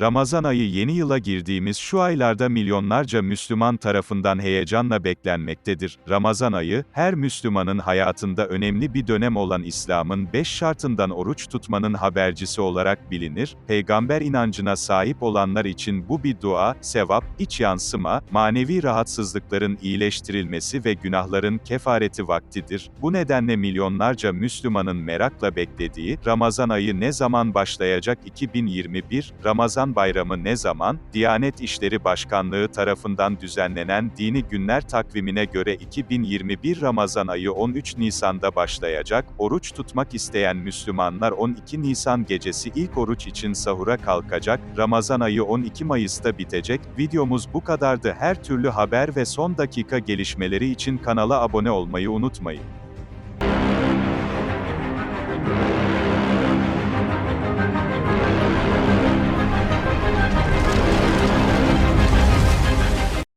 Ramazan ayı yeni yıla girdiğimiz şu aylarda milyonlarca Müslüman tarafından heyecanla beklenmektedir. Ramazan ayı, her Müslümanın hayatında önemli bir dönem olan İslam'ın beş şartından oruç tutmanın habercisi olarak bilinir. Peygamber inancına sahip olanlar için bu bir dua, sevap, iç yansıma, manevi rahatsızlıkların iyileştirilmesi ve günahların kefareti vaktidir. Bu nedenle milyonlarca Müslümanın merakla beklediği, Ramazan ayı ne zaman başlayacak 2021, Ramazan bayramı ne zaman, Diyanet İşleri Başkanlığı tarafından düzenlenen dini günler takvimine göre 2021 Ramazan ayı 13 Nisan'da başlayacak, oruç tutmak isteyen Müslümanlar 12 Nisan gecesi ilk oruç için sahura kalkacak, Ramazan ayı 12 Mayıs'ta bitecek, videomuz bu kadardı. Her türlü haber ve son dakika gelişmeleri için kanala abone olmayı unutmayın.